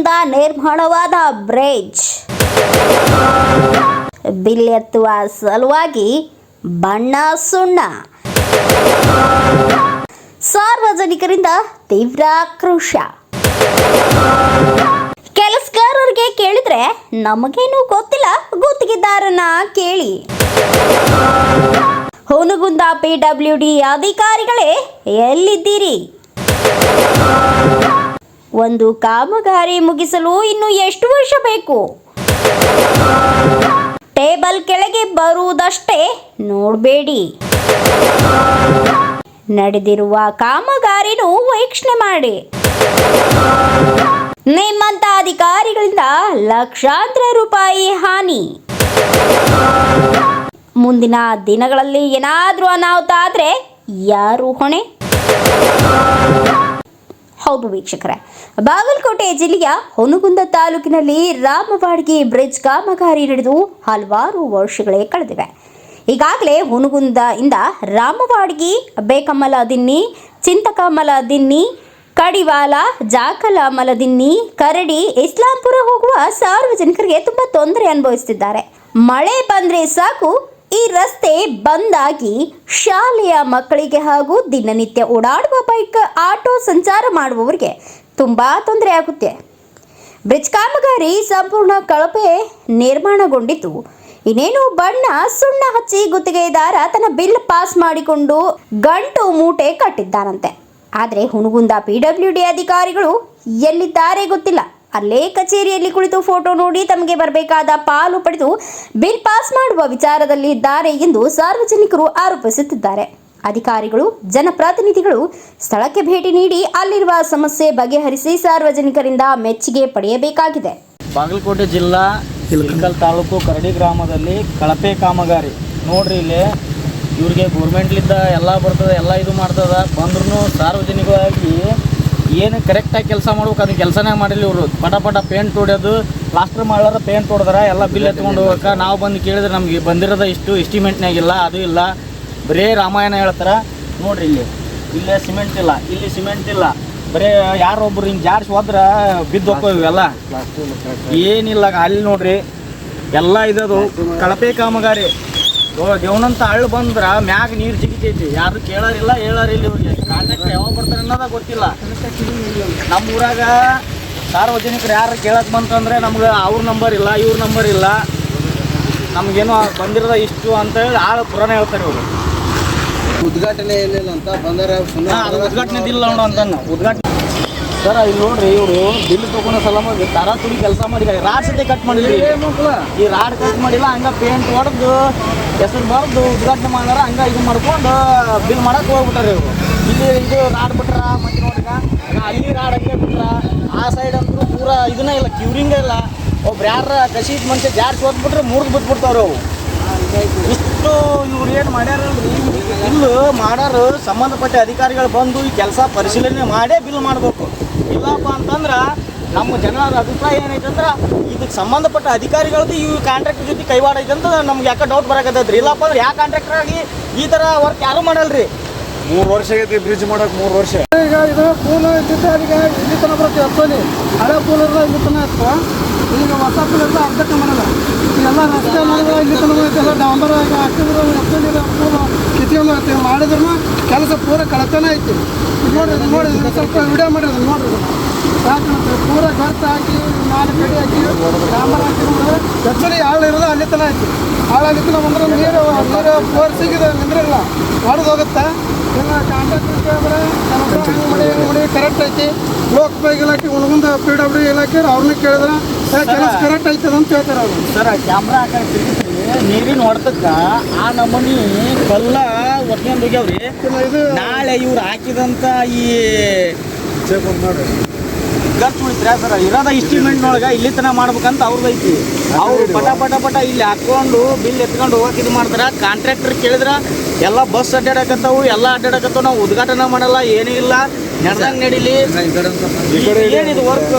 ಕಡೆಯಿಂದ ನಿರ್ಮಾಣವಾದ ಬ್ರಿಡ್ಜ್. ಬಿಲ್ಲೆತ್ತುವ ಸಲುವಾಗಿ ಬಣ್ಣ ಸುಣ್ಣ. ಸಾರ್ವಜನಿಕರಿಂದ ತೀವ್ರ ಆಕ್ರೋಶ. ಕೆಲಸಗಾರರಿಗೆ ಕೇಳಿದ್ರೆ ನಮಗೇನು ಗೊತ್ತಿಲ್ಲ, ಗುತ್ತಿಗೆದಾರನ ಕೇಳಿ. ಹುನಗುಂದ ಪಿ ಡಬ್ಲ್ಯೂ ಡಿ ಅಧಿಕಾರಿಗಳೇ ಎಲ್ಲಿದ್ದೀರಿ? ಒಂದು ಕಾಮಗಾರಿ ಮುಗಿಸಲು ಇನ್ನು ಎಷ್ಟು ವರ್ಷ ಬೇಕು? ಟೇಬಲ್ ಕೆಳಗೆ ಬರುವುದಷ್ಟೇ ನೋಡಬೇಡಿ. ನಡೆದಿರುವ ಕಾಮಗಾರಿನೂ ವೀಕ್ಷಣೆ ಮಾಡಿ. ನಿಮ್ಮಂತ ಅಧಿಕಾರಿಗಳಿಂದ ಲಕ್ಷಾಂತರ ರೂಪಾಯಿ ಹಾನಿ. ಮುಂದಿನ ದಿನಗಳಲ್ಲಿ ಏನಾದರೂ ಅನಾಹುತ ಆದರೆ ಯಾರು ಹೊಣೆ? ಹೌದು ವೀಕ್ಷಕರೇ. ಬಾಗಲಕೋಟೆ ಜಿಲ್ಲೆಯ ಹೊನಗುಂದ ತಾಲೂಕಿನಲ್ಲಿ ರಾಮವಾಡಿಗೆ ಬ್ರಿಡ್ಜ್ ಕಾಮಗಾರಿ ನಡೆದು ಹಲವಾರು ವರ್ಷಗಳೇ ಕಳೆದಿವೆ. ಈಗಾಗಲೇ ಹುನಗುಂದ ಇಂದ ರಾಮವಾಡ್ಗಿ ಬೇಕಮ್ಮಲ ದಿನ್ನಿ, ಚಿಂತಕಮಲ ದಿನ್ನಿ, ಕಡಿವಾಲ ಜಾಕಲ ಮಲದಿನ್ನಿ ಕರಡಿ, ಇಸ್ಲಾಂಪುರ ಹೋಗುವ ಸಾರ್ವಜನಿಕರಿಗೆ ತುಂಬಾ ತೊಂದರೆ ಅನುಭವಿಸುತ್ತಿದ್ದಾರೆ. ಮಳೆ ಬಂದ್ರೆ ಸಾಕು ಈ ರಸ್ತೆ ಬಂದಾಗಿ ಶಾಲೆಯ ಮಕ್ಕಳಿಗೆ ಹಾಗೂ ದಿನನಿತ್ಯ ಓಡಾಡುವ ಬೈಕ್, ಆಟೋ ಸಂಚಾರ ಮಾಡುವವರಿಗೆ ತುಂಬಾ ತೊಂದರೆ ಆಗುತ್ತೆ. ಬ್ರಿಡ್ಜ್ ಕಾಮಗಾರಿ ಸಂಪೂರ್ಣ ಕಳಪೆ ನಿರ್ಮಾಣಗೊಂಡಿತು. ಇನ್ನೇನು ಬಣ್ಣ ಸುಣ್ಣ ಹಚ್ಚಿ ಗುತ್ತಿಗೆದಾರ ತನ್ನ ಬಿಲ್ ಪಾಸ್ ಮಾಡಿಕೊಂಡು ಗಂಟು ಮೂಟೆ ಕಟ್ಟಿದ್ದಾನಂತೆ ಆದರೆ ಹುಣಗುಂದ ಪಿ ಡಬ್ಲ್ಯೂ ಡಿ ಅಧಿಕಾರಿಗಳು ಎಲ್ಲಿದ್ದಾರೆ ಗೊತ್ತಿಲ್ಲ. ಅಲ್ಲೇ ಕಚೇರಿಯಲ್ಲಿ ಕುಳಿತು ಫೋಟೋ ನೋಡಿ ತಮಗೆ ಬರಬೇಕಾದ ಪಾಲು ಪಡೆದು ಬಿಲ್ ಪಾಸ್ ಮಾಡುವ ವಿಚಾರದಲ್ಲಿ ಇದ್ದಾರೆ ಎಂದು ಸಾರ್ವಜನಿಕರು ಆರೋಪಿಸುತ್ತಿದ್ದಾರೆ. ಅಧಿಕಾರಿಗಳು, ಜನಪ್ರತಿನಿಧಿಗಳು ಸ್ಥಳಕ್ಕೆ ಭೇಟಿ ನೀಡಿ ಅಲ್ಲಿರುವ ಸಮಸ್ಯೆ ಬಗೆಹರಿಸಿ ಸಾರ್ವಜನಿಕರಿಂದ ಮೆಚ್ಚುಗೆ ಪಡೆಯಬೇಕಾಗಿದೆ. ಬಾಗಲಕೋಟೆ ಜಿಲ್ಲಾ ಇಳಕಲ್ ತಾಲೂಕು ಕರಡಿ ಗ್ರಾಮದಲ್ಲಿ ಕಳಪೆ ಕಾಮಗಾರಿ. ನೋಡ್ರಿ ಇಲ್ಲಿ ಇವ್ರಿಗೆ ಗೌರ್ಮೆಂಟ್ಲಿದ್ದ ಎಲ್ಲ ಬರ್ತದೆ, ಎಲ್ಲ ಇದು ಮಾಡ್ತದೆ. ಬಂದ್ರೂ ಸಾರ್ವಜನಿಕವಾಗಿ ಏನು ಕರೆಕ್ಟಾಗಿ ಕೆಲಸ ಮಾಡ್ಬೇಕು ಅದನ್ನ ಕೆಲಸನೇ ಮಾಡಿಲ್ಲ ಇವರು. ಪಟ ಪಟ ಪೇಂಟ್ ಹೊಡ್ಯೋದು ಪ್ಲಾಸ್ಟರ್ ಮಾಡ್ಲಾರ ಪೇಂಟ್ ಹೊಡೆದ್ರ ಎಲ್ಲ ಬಿಲ್ ಎತ್ಕೊಂಡು ಹೋಗಕ್ಕೆ ನಾವು ಬಂದು ಕೇಳಿದ್ರೆ ನಮಗೆ ಬಂದಿರೋದ ಇಷ್ಟು ಎಸ್ಟಿಮೇಟ್ನಾಗಿಲ್ಲ ಅದು ಇಲ್ಲ. ಬರೇ ರಾಮಾಯಣ ಹೇಳ್ತಾರೆ. ನೋಡ್ರಿ ಇಲ್ಲಿ. ಇಲ್ಲೇ ಸಿಮೆಂಟ್ ಇಲ್ಲ ಇಲ್ಲಿ ಸಿಮೆಂಟ್ ಇಲ್ಲ. ಬರೇ ಯಾರೊಬ್ರು ಹಿಂಗೆ ಜಾರ್ಸಿ ಹೋದ್ರೆ ಬಿದ್ದು ಇವೆಲ್ಲ. ಏನಿಲ್ಲ ಅಲ್ಲಿ ನೋಡ್ರಿ. ಎಲ್ಲ ಇದದು ಕಳಪೆ ಕಾಮಗಾರಿ. ದೇವನಂತ ಹಳ್ಳ ಬಂದ್ರ ಮ್ಯಾಗ ನೀರು ಜಿಗಿತೈತಿ ಯಾರು ಕೇಳೋರಿಲ್ಲ ಹೇಳೋರಿಲ್ಲ ಇವ್ರಿಗೆ. ಕಾಂಟ್ಯಾಕ್ಟ್ ಯಾವಾಗ ಬರ್ತಾರೆ ಅನ್ನೋದ ಗೊತ್ತಿಲ್ಲ. ನಮ್ಮ ಊರಾಗ ಸಾರ್ವಜನಿಕರು ಯಾರು ಕೇಳಕ್ ಬಂತಂದ್ರೆ ನಮ್ಗೆ ಅವ್ರ ನಂಬರ್ ಇಲ್ಲ ಇವ್ರ ನಂಬರ್ ಇಲ್ಲ. ನಮ್ಗೇನು ಬಂದಿರೋದ ಇಷ್ಟು ಅಂತ ಹೇಳಿ ಆಳು ಪುರಾಣ ಹೇಳ್ತಾರೆ ಇವರು. ಉದ್ಘಾಟನೆ ಏನಿಲ್ಲ ಅಂತ ಬಂದರೆ ಉದ್ಘಾಟನೆ ಇಲ್ಲ ನೋಡು ಅಂತ ಉದ್ಘಾಟನೆ ಸರ್ ಇಲ್ಲಿ ನೋಡ್ರಿ ಇವರು ಬಿಲ್ ತಗೊಂಡ ಸಲ ತರ ತುಡಿ ಕೆಲಸ ಮಾಡಿ ರಾಡ್ ಸತೆ ಕಟ್ ಮಾಡಿದ್ರಿ. ಈ ರಾಡ್ ಕಟ್ ಮಾಡಿಲ್ಲ ಹಂಗ ಪೇಂಟ್ ಹೊಡೆದು ಹೆಸರು ಬರೆದು ಉದ್ಘಾಟನೆ ಮಾಡ್ಯಾರ ಹಂಗ ಇದು ಮಾಡ್ಕೊಂಡು ಬಿಲ್ ಮಾಡಕ್ ಹೋಗ್ಬಿಟ್ಟಾರೆ ಇವರು. ಇಲ್ಲಿ ಇದು ರಾಡ್ ಬಿಟ್ರ ಮತ್ತೆ ನೋಡ್ರಿ ಅಲ್ಲಿ ರಾಡ್ ಹಂಗೆ ಬಿಟ್ರ ಆ ಸೈಡ್ ಅಂತೂ ಪೂರಾ ಇದನ್ನ ಇಲ್ಲ ಕ್ಯೂರಿಂಗ್ ಇಲ್ಲ. ಒಬ್ರು ಯಾರ ಕಸಿದ ಮನುಷ್ಯ ಜಾಸ್ತಿ ಓದ್ಬಿಟ್ರೆ ಮುರಿದು ಬಿಟ್ಬಿಡ್ತಾವ್ರಿ ಅವು ಇಷ್ಟು ಇವ್ರು ಏನು ಮಾಡ್ಯಾರಲ್ರಿ ಬಿಲ್ ಮಾಡಾರು ಸಂಬಂಧಪಟ್ಟ ಅಧಿಕಾರಿಗಳು ಬಂದು ಈ ಕೆಲಸ ಪರಿಶೀಲನೆ ಮಾಡೇ ಬಿಲ್ ಮಾಡಬೇಕು. ಇಲ್ಲಪ್ಪ ಅಂತಂದ್ರೆ ನಮ್ಮ ಜನರ ಅಭಿಪ್ರಾಯ ಏನೈತೆ ಅಂದ್ರೆ ಇದಕ್ಕೆ ಸಂಬಂಧಪಟ್ಟ ಅಧಿಕಾರಿಗಳದ್ದು ಈ ಕಾಂಟ್ರಾಕ್ಟ್ ಜೊತೆ ಕೈವಾಡ ಐತೆ ಅಂತ ನಮ್ಗೆ ಯಾಕೆ ಡೌಟ್ ಬರಕತ್ತೈತ್ರಿ. ಇಲ್ಲಪ್ಪ ಅಂದ್ರೆ ಯಾವ ಕಾಂಟ್ರಾಕ್ಟರ್ ಆಗಿ ಈ ಥರ ವರ್ಕ್ ಯಾರು ಮಾಡಲ್ರಿ? ಮೂರು ವರ್ಷ ಆಗೈತಿ ಬ್ರಿಡ್ಜ್ ಮಾಡೋಕೆ ಮೂರು ವರ್ಷ. ಈಗ ಇದು ಪೂಲ್ ಇದ್ದಿದ್ದ ಈಗ ಇಲ್ಲಿ ತನಕ ಬರುತ್ತೆ ಹಳೆ ಪೂಲ್ ಇರೋದು ಇಲ್ಲಿ ತನಕ ಇತ್ತು ಈಗ ಹೊಸ ಪೂಲ್ ಇರೋದು ಅರ್ಧಕ್ಕೆ ಮಾಡಲ್ಲ ಎಲ್ಲ ರಸ್ತೆ ಮಾಡಿದ್ರೆ ಇಲ್ಲಿ ತನಕ ಎಲ್ಲ ಡಾಂಬರ್ ಆಗಿ ಹಾಕಿದ್ರು ಎತ್ತೋಲಿ ಐತಿ ಮಾಡಿದ್ರು ಕೆಲಸ ಪೂರ ಕಳತನ ಐತಿ. ಇದು ನೋಡಿ ಇದು ನೋಡಿ ಇದು ಸ್ವಲ್ಪ ವಿಡಿಯೋ ಮಾಡಿದ್ರು ನೋಡ್ರಿ. ಪೂರ ಗರ್ತ್ ಹಾಕಿ, ನಾಲ್ಕು ಕಡೆ ಹಾಕಿ ಡಾಂಬರ್ ಹಾಕಿದ್ರೆ. ಎತ್ತೋಲಿ ಆಳು ಇರೋದು ಅಲ್ಲಿ ತನ ಐತಿ. ಆಳು ಅಲ್ಲಿತನ ಬಂದ್ರೆ ನೀರು ನೀರು ಪೋರ್ ಸಿಗಿದ ನಿಂದ್ರಿಲ್ಲ ಹೊಡೆದು ಹೋಗುತ್ತೆ? ಕರೆಕ್ಟ್ ಐತಿ. ಲೋಕೋಪಯೋಗಿ ಇಲಾಖೆ ಉಣಗುಂದ ಪಿ ಡಬ್ಲ್ಯೂ ಇಲಾಖೆ ಅವ್ರನ್ನ ಕೇಳಿದ್ರೆ ಕೆಲಸ ಕರೆಕ್ಟ್ ಐತದ ಅಂತ ಹೇಳ್ತಾರೆ ಅವರು. ಸರ್ ಕ್ಯಾಮ್ರಾ ಹಾಕಿ ನೀರಿನ ಹೊಡೆದಕ್ಕ ಆ ನಮೂನಿ ಕಲ್ಲ ಒಟ್ಕೊಂಡು ಹೋಗ್ಯಾವ್ರಿ. ನಾಳೆ ಇವ್ರು ಹಾಕಿದಂತ ಈ ಖರ್ಚು ಉಳಿತ್ರ ಸರ್? ಇರೋದ ಇಸ್ಟಿಮೇಟ್ನೊಳಗೆ ಇಲ್ಲಿ ತನಕ ಮಾಡ್ಬೇಕಂತ ಅವ್ರದ್ದು ಐತಿ. ಅವ್ರು ಪಟ ಪಟ ಪಟ ಇಲ್ಲಿ ಹಾಕೊಂಡು ಬಿಲ್ ಎತ್ಕೊಂಡು ಹೋಗಕ್ಕೆ ಇದು ಮಾಡ್ತಾರ. ಕಾಂಟ್ರಾಕ್ಟರ್ ಕೇಳಿದ್ರ ಎಲ್ಲ ಬಸ್ ಅಡ್ಡಾಡಕತ್ತವು ಎಲ್ಲ ಅಡ್ಡಾಡಕತ್ತಾವ ನಾವು ಉದ್ಘಾಟನೆ ಮಾಡಲ್ಲ ಏನೂ ಇಲ್ಲ. ನಡೆದಂಗೆ ನಡೀಲಿ. ಏನಿದು ವರ್ಕ್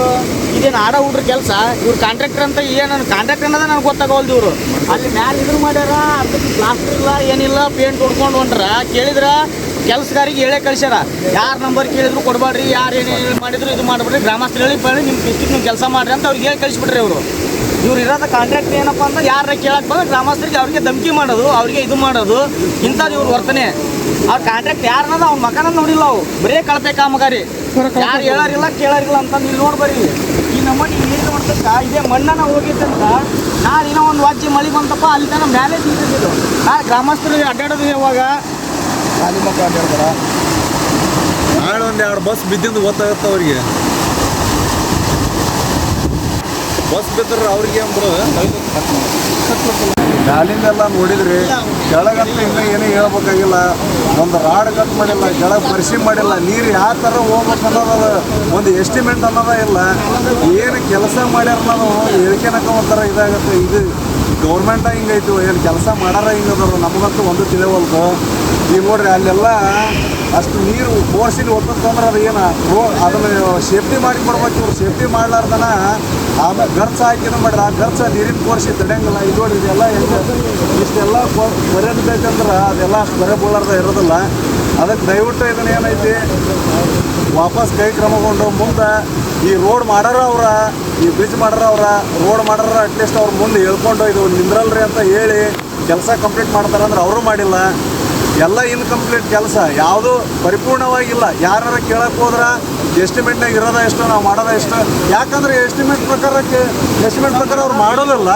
ಇದೇನು ಆಡ ಹುಡ್ರ ಕೆಲಸ? ಇವ್ರು ಕಾಂಟ್ರಾಕ್ಟರ್ ಅಂತ ಏನು ಕಾಂಟ್ರಾಕ್ಟರ್ ಅನ್ನೋದ ನನಗೆ ಗೊತ್ತಾಗವಲ್ದು ಇವರು. ಅಲ್ಲಿ ಮ್ಯಾಲ ಇದ್ರ ಮಾಡ್ಯಾರ ಅದಕ್ಕೆ ಪ್ಲಾಸ್ಟರ್ ಇಲ್ಲ, ಏನಿಲ್ಲ ಪೇಂಟ್ ಹೊಡ್ಕೊಂಡು ಹೊಂಟ್ರ. ಕೇಳಿದ್ರ ಕೆಲಸಗಾರಿಗೆ ಹೇಳೇ ಕಳ್ಸ್ಯಾರ. ಯಾರ ನಂಬರ್ ಕೇಳಿದ್ರು ಕೊಡಬೇಡ್ರಿ ಯಾರು ಏನೇನು ಮಾಡಿದ್ರು ಇದು ಮಾಡ್ಬಿಡ್ರಿ, ಗ್ರಾಮಸ್ಥರು ಹೇಳಿ ಬನ್ನಿ ನಿಮ್ಮ ಡಿಸ್ಟಿಕ್ ನೀವು ಕೆಲಸ ಮಾಡ್ರಿ ಅಂತ ಅವ್ರಿಗೆ ಹೇಳಿ ಕಳಿಸ್ಬಿಡ್ರಿ ಅವರು ಇವ್ರು ಇರೋದ ಕಾಂಟ್ರಾಕ್ಟ್ ಏನಪ್ಪ ಅಂತ ಯಾರ ಕೇಳಕ್ಕೆ ಬಂದ್ರೆ ಗ್ರಾಮಸ್ಥರಿಗೆ ಅವ್ರಿಗೆ ಧಮಕಿ ಮಾಡೋದು, ಅವ್ರಿಗೆ ಇದು ಮಾಡೋದು ಇಂಥದ್ದು ಇವ್ರ ವರ್ತನೆ. ಅವ್ರ ಕಾಂಟ್ರಾಕ್ಟ್ ಯಾರನ್ನದ ಅವ್ನ ಮಕನ ನೋಡಿಲ್ಲ ಅವು. ಬರೀ ಕಳಪೆ ಕಾಮಗಾರಿ. ಯಾರು ಹೇಳಾರಿಲ್ಲ ಕೇಳಾರಿಲ್ಲ ಅಂತ ನೀವು ನೋಡ್ಬರಿ ಈ ನಮ್ಮನಿ ನೀರಿನ ಮಾಡ್ತಕ್ಕ? ಇದೇ ಮಣ್ಣನ ಹೋಗಿತ್ತಂತ ನಾಳೆ ಏನೋ ಒಂದು ವಾಜ್ಯ ಮಳೆ ಬಂತಪ್ಪ ಅಲ್ಲಿ ತನಕ ಮೇಲೆ ನಿಂತಿದ್ದು ನಾಳೆ ಗ್ರಾಮಸ್ಥರು ಅಡ್ಡಾಡೋದು ಯಾವಾಗ ಖಾಲಿ ಮಕ್ಕಳು ಅಡ್ಡಾಡ್ತಾರ. ನಾಳೆ ಒಂದು ಎರಡು ಬಸ್ ಬಿದ್ದಿದ್ದು ಗೊತ್ತಾಗತ್ತೆ ಅವ್ರಿಗೆ. ಬಸ್ ಬಿದ್ದರೆ ಅವ್ರಿಗೆ ಮ್ಯಾಲಿಂದೆಲ್ಲ ನೋಡಿದ್ರಿ ಕೆಳಗಂತ ಇನ್ನೂ ಏನೂ ಹೇಳ್ಬೇಕಾಗಿಲ್ಲ. ಒಂದು ರಾಡ್ ಕಟ್ ಮಾಡಿಲ್ಲ, ಕೆಳಗೆ ಪರಿಸಿ ಮಾಡಿಲ್ಲ. ನೀರು ಯಾವ ಥರ ಹೋಗ್ಬೇಕು ಅನ್ನೋದು ಒಂದು ಎಸ್ಟಿಮೇಟ್ ಅನ್ನೋದ ಇಲ್ಲ. ಏನು ಕೆಲಸ ಮಾಡ್ಯಾರ ನಾವು ಹೇಳ್ಕೊಳಕ ಒಂಥರ ಇದಾಗುತ್ತೆ. ಇದು ಗೌರ್ಮೆಂಟ ಹಿಂಗೈತು, ಏನು ಕೆಲಸ ಮಾಡಾರ ಹಿಂಗದ್ರು ನಮಗಂತೂ ಒಂದು ತಿಳಿವಲ್ದು ಈಗ ನೋಡ್ರಿ, ಅಲ್ಲೆಲ್ಲ ಅಷ್ಟು ನೀರು ಫೋರ್ಸಿನ ಒತ್ತಂದ್ರೆ ಅದು ಏನು? ರೋ, ಅದನ್ನು ಸೇಫ್ಟಿ ಮಾಡಿ ಕೊಡ್ಬೇಕು ಇವ್ರು. ಸೇಫ್ಟಿ ಮಾಡ್ಲಾರ್ದನ ಆಮೇಲೆ ಖರ್ಚು ಹಾಕಿದ ಮಾಡ್ರಿ ಆ ಖರ್ಚು ನೀರಿನ ಕೋರ್ಸಿ ತಡೆಯಂಗಿಲ್ಲ. ಇದು ನೋಡಿ ಇದೆಲ್ಲ ಇಷ್ಟೆಲ್ಲ ಬರೆ ಬೇಕಂದ್ರೆ ಅದೆಲ್ಲ ಅಷ್ಟು ಬೀಳಾರ್ದ ಇರೋದಿಲ್ಲ. ಅದಕ್ಕೆ ದಯವಿಟ್ಟು ಇದನ್ನ ಏನೈತಿ? ವಾಪಸ್ ಕೈ ಕ್ರಮಗೊಂಡು ಮುಂದೆ ಈ ರೋಡ್ ಮಾಡಾರ ಅವ್ರ, ಈ ಬ್ರಿಡ್ಜ್ ಮಾಡಾರ ಅವ್ರ ರೋಡ್ ಮಾಡಾರ ಅಟ್ಲೀಸ್ಟ್ ಅವ್ರ ಮುಂದೆ ಹೇಳ್ಕೊಂಡು ಇದು ನಿಂದ್ರಲ್ರಿ ಅಂತ ಹೇಳಿ ಕೆಲಸ ಕಂಪ್ಲೀಟ್ ಮಾಡ್ತಾರಂದ್ರೆ ಅವರು ಮಾಡಿಲ್ಲ. ಎಲ್ಲ ಇನ್ಕಂಪ್ಲೀಟ್ ಕೆಲಸ. ಯಾವುದು ಪರಿಪೂರ್ಣವಾಗಿಲ್ಲ. ಯಾರು ಕೇಳಕ್ಕೆ ಹೋದ್ರ ಎಸ್ಟಿಮೇಟ್ನಾಗ ಇರೋದ ಎಷ್ಟು, ನಾವು ಮಾಡೋದ ಎಷ್ಟು. ಯಾಕಂದ್ರೆ ಎಸ್ಟಿಮೇಟ್ ಪ್ರಕಾರಕ್ಕೆ ಎಸ್ಟಿಮೇಟ್ ಪ್ರಕಾರ ಅವ್ರು ಮಾಡೋದಿಲ್ಲ.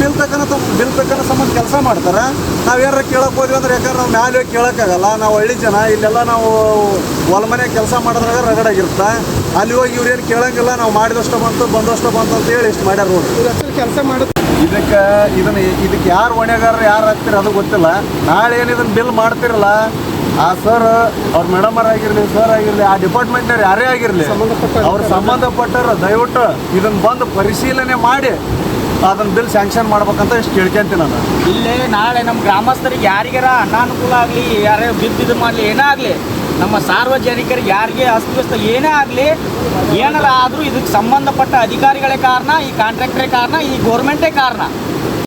ಬಿಲ್ ತಕ್ಕನ ಬಿಲ್ ತಕ್ಕನ ಸಂಬಂಧ ಕೆಲಸ ಮಾಡ್ತಾರೆ. ನಾವು ಯಾರು ಕೇಳಕ್ಕೆ ಹೋದ್ವಿ ಅಂದ್ರೆ ಯಾಕಂದ್ರೆ ನಾವು ಮ್ಯಾಲೆ ಕೇಳೋಕ್ಕಾಗಲ್ಲ. ನಾವು ಹಳ್ಳಿ ಜನ, ಇಲ್ಲೆಲ್ಲ ನಾವು ಹೊಲ ಮನೆ ಕೆಲಸ ಮಾಡೋದ್ರಾಗ ರಗಡಾಗಿರುತ್ತೆ ಅಲ್ಲಿ ಹೋಗಿ ಇವ್ರೇನು ಕೇಳೋಂಗಿಲ್ಲ. ನಾವು ಮಾಡಿದಷ್ಟು ಬಂತು, ಬಂದಷ್ಟು ಬಂತು ಅಂತ ಹೇಳಿ ಇಷ್ಟು ಮಾಡ್ಯಾರ ನೋಡಿ. ಕೆಲಸ ಮಾಡುತ್ತೆ ಇದಕ್ಕೆ ಇದನ್ನ ಇದಕ್ಕೆ ಯಾರು ಹೊಣೆಗಾರರು ಯಾರು ಹಾಕ್ತೀರ ಅದು ಗೊತ್ತಿಲ್ಲ. ನಾಳೆ ಏನು ಇದನ್ನು ಬಿಲ್ ಮಾಡ್ತಿರಲ್ಲ ಆ ಸರ್ ಅವ್ರ ಮೇಡಮರ್ ಆಗಿರಲಿ ಸರ್ ಆಗಿರಲಿ ಆ ಡಿಪಾರ್ಟ್ಮೆಂಟ್ನವ್ರು ಯಾರೇ ಆಗಿರಲಿ ಅವ್ರ ಸಂಬಂಧಪಟ್ಟರು ದಯವಿಟ್ಟು ಇದನ್ನು ಬಂದು ಪರಿಶೀಲನೆ ಮಾಡಿ ಅದನ್ನ ಬಿಲ್ ಸ್ಯಾಂಕ್ಷನ್ ಮಾಡ್ಬೇಕಂತ ಇಷ್ಟು ಕೇಳ್ಕೊಂತೀನಿ ನಾನು. ಇಲ್ಲೇ ನಾಳೆ ನಮ್ಮ ಗ್ರಾಮಸ್ಥರಿಗೆ ಯಾರಿಗಾರ ಅನಾನುಕೂಲ ಆಗಲಿ ಯಾರೇ ಬಿದ್ದು ಮಾಡಲಿ ಏನೇ ಆಗಲಿ ನಮ್ಮ ಸಾರ್ವಜನಿಕರಿಗೆ ಯಾರಿಗೆ ಅಸ್ತವ್ಯಸ್ತ ಏನೇ ಆಗಲಿ ಏನಾರ ಆದರೂ ಇದಕ್ಕೆ ಸಂಬಂಧಪಟ್ಟ ಅಧಿಕಾರಿಗಳೇ ಕಾರಣ, ಈ ಕಾಂಟ್ರಾಕ್ಟ್ರೇ ಕಾರಣ, ಈ ಗೌರ್ಮೆಂಟೇ ಕಾರಣ.